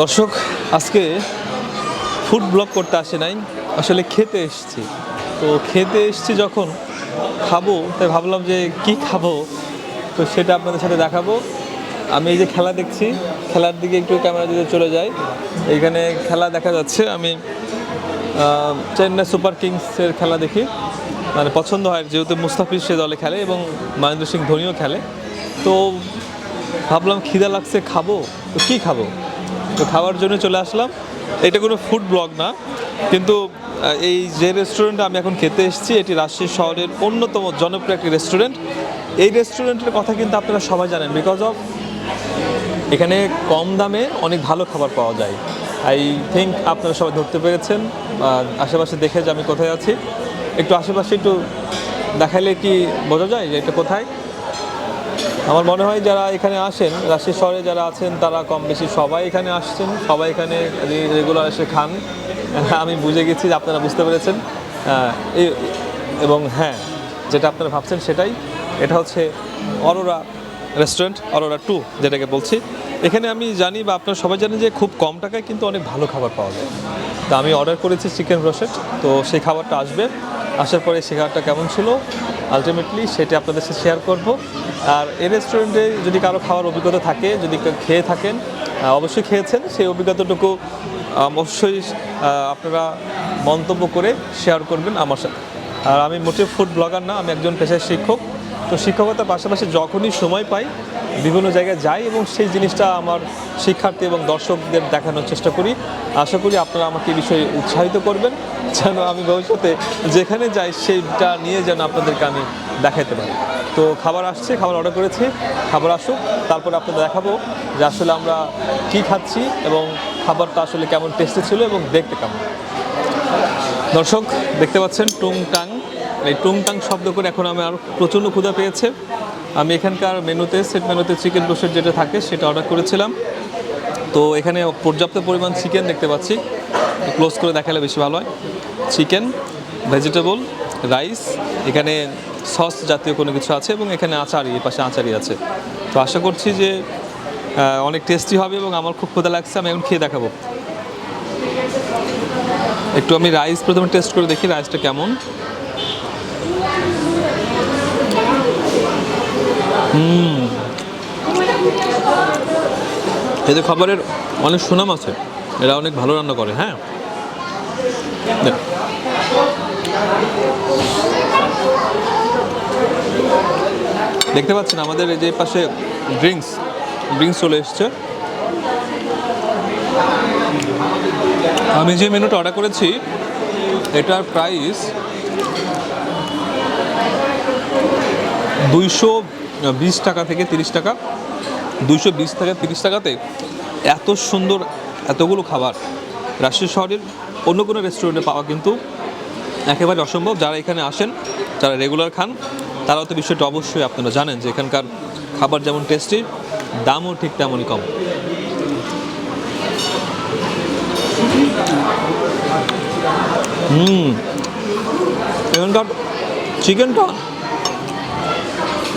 দর্শক, আজকে food blog করতে আসে নাই, আসলে খেতে এসেছি। তো খেতে এসেছি যখন খাব, তাই ভাবলাম যে কি খাব? তো সেটা আপনাদের সাথে দেখাবো। আমি এই যে খেলা দেখছি, খেলার দিকে একটু ক্যামেরা যদি চলে যায় এইখানে খেলা দেখা যাচ্ছে, আমি চেন্নাই সুপার কিংসের খেলা দেখি। মানে পছন্দ হয়, যেহেতু মুস্তাফিজ সে দলে খেলে এবং মহেন্দ্র সিং ধোনিও খেলে। তো ভাবলাম খিদা লাগছে, খাব? তো কী খাব? তো খাওয়ার জন্য চলে আসলাম। এটা কোনো ফুড ব্লগ না, কিন্তু এই যে রেস্টুরেন্টে আমি এখন খেতে এসেছি, এটি রাজশাহী শহরের অন্যতম জনপ্রিয় একটি রেস্টুরেন্ট এই রেস্টুরেন্টের কথা কিন্তু আপনারা সবাই জানেন বিকজ অফ এখানে কম দামে অনেক ভালো খাবার পাওয়া যায়। আই থিঙ্ক আপনারা সবাই ধরতে পেরেছেন আশেপাশে দেখে যে আমি কোথায় আছি। একটু আশেপাশে একটু দেখাইলে কি বোঝা যায় যে এটা কোথায়? আমার মনে হয় যারা এখানে আসেন, রাজশাহী শহরে যারা আছেন, তারা কম বেশি সবাই এখানে আসছেন, সবাই এখানে রেগুলার এসে খান। আমি বুঝে গেছি যে আপনারা বুঝতে পেরেছেন। এবং হ্যাঁ যেটা আপনারা ভাবছেন সেটাই। এটা হচ্ছে অরোরা রেস্টুরেন্ট, অরোরা টু, যেটাকে বলছি। এখানে আমি জানি বা আপনারা সবাই জানেন যে খুব কম টাকায় কিন্তু অনেক ভালো খাবার পাওয়া যায়। তা আমি অর্ডার করেছি চিকেন রোসেট তো সেই খাবারটা আসবে। আসার পরে সেই খাবারটা কেমন ছিল? আলটিমেটলি সেটি আপনাদের সাথে শেয়ার করব। আর এই রেস্টুরেন্টে যদি কারও খাওয়ার অভিজ্ঞতা থাকে, যদি খেয়ে থাকেন অবশ্যই খেয়েছেন, সেই অভিজ্ঞতাটুকু অবশ্যই আপনারা মন্তব্য করে শেয়ার করবেন আমার সাথে। আর আমি মোটে ফুড ব্লগার না, আমি একজন পেশায় শিক্ষক। তো শিক্ষকতার পাশাপাশি যখনই সময় পাই, বিভিন্ন জায়গায় যাই এবং সেই জিনিসটা আমার শিক্ষার্থী এবং দর্শকদের দেখানোর চেষ্টা করি। আশা করি আপনারা আমাকে এই বিষয়ে উৎসাহিত করবেন, যেন আমি ভবিষ্যতে যেখানে যাই সেইটা নিয়ে যেন আপনাদেরকে আমি দেখাতে পারি। তো খাবার আসছে, খাবার অর্ডার করেছি, খাবার আসুক, তারপরে আপনাদের দেখাবো যে আসলে আমরা কি খাচ্ছি এবং খাবারটা আসলে কেমন টেস্টে ছিল এবং দেখতে কেমন। দর্শক, দেখতে পাচ্ছেন টুংটাং এই টুংটাং শব্দ করে এখন আমি আর প্রচণ্ড ক্ষুধা পেয়েছে। আমি এখানকার মেনুতে, সেট মেনুতে চিকেন ব্রোসেট যেটা থাকে, সেটা অর্ডার করেছিলাম। তো এখানে পর্যাপ্ত পরিমাণ চিকেন দেখতে পাচ্ছি। ক্লোজ করে দেখালে বেশি ভালো হয়। চিকেন, ভেজিটেবল, রাইস, এখানে সস জাতীয় কোনো কিছু আছে এবং এখানে আচারি এ পাশে আচারি আছে। তো আশা করছি যে অনেক টেস্টি হবে এবং আমার খুব ক্ষুধা লাগছে, আমি এখন খেয়ে দেখাবো। একটু আমি রাইস প্রথমে টেস্ট করে দেখি রাইসটা কেমন। হুম। এদের খাবারের অনেক সুনাম আছে। এরা অনেক ভালো রান্না করে হ্যাঁ? দেখ। দেখতে পাচ্ছেন, আমাদের এই যে পাশে ড্রিঙ্কস ড্রিঙ্কস চলে এসছে। আমি যে মেনুটা অর্ডার করেছি, এটার প্রাইস দুইশো বিশ টাকা থেকে তিরিশ টাকা, দুইশো বিশ থেকে তিরিশ টাকাতে এত সুন্দর এতগুলো খাবার। রাজশাহী শহরের অন্য কোনো রেস্টুরেন্টে পাওয়া কিন্তু একেবারে অসম্ভব। যারা এখানে আসেন যারা রেগুলার খান। তারাও তো বিষয়টা অবশ্যই আপনারা জানেন যে এখানকার খাবার যেমন টেস্টি দামও ঠিক তেমনই কম। হুম, এখানকার চিকেনটা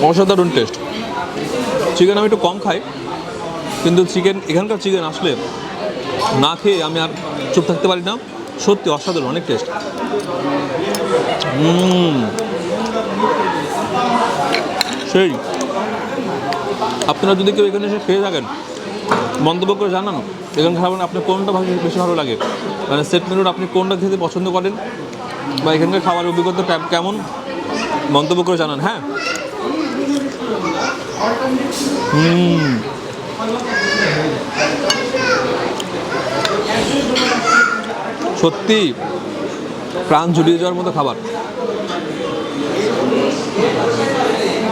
অসাধারণ টেস্ট চিকেন আমি একটু কম খাই, কিন্তু চিকেন এখানকার চিকেন আসলে না খেয়ে আমি আর চুপ থাকতে পারি না। সত্যি অসাধারণ, অনেক টেস্ট সেই, আপনারা যদি কেউ এখানে এসে খেয়ে থাকেন, মন্তব্য করে জানান এখানে খাবেন আপনার কোনটা ভালো, বেশি ভালো লাগে। মানে সেট মেনুর আপনি কোনটা খেতে পছন্দ করেন, বা এখানকার খাবার অভিজ্ঞতা কেমন, মন্তব্য করে জানান হ্যাঁ? হুম। সত্যি প্রাণ ঝুলিয়ে যাওয়ার মতো খাবার।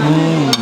হুম।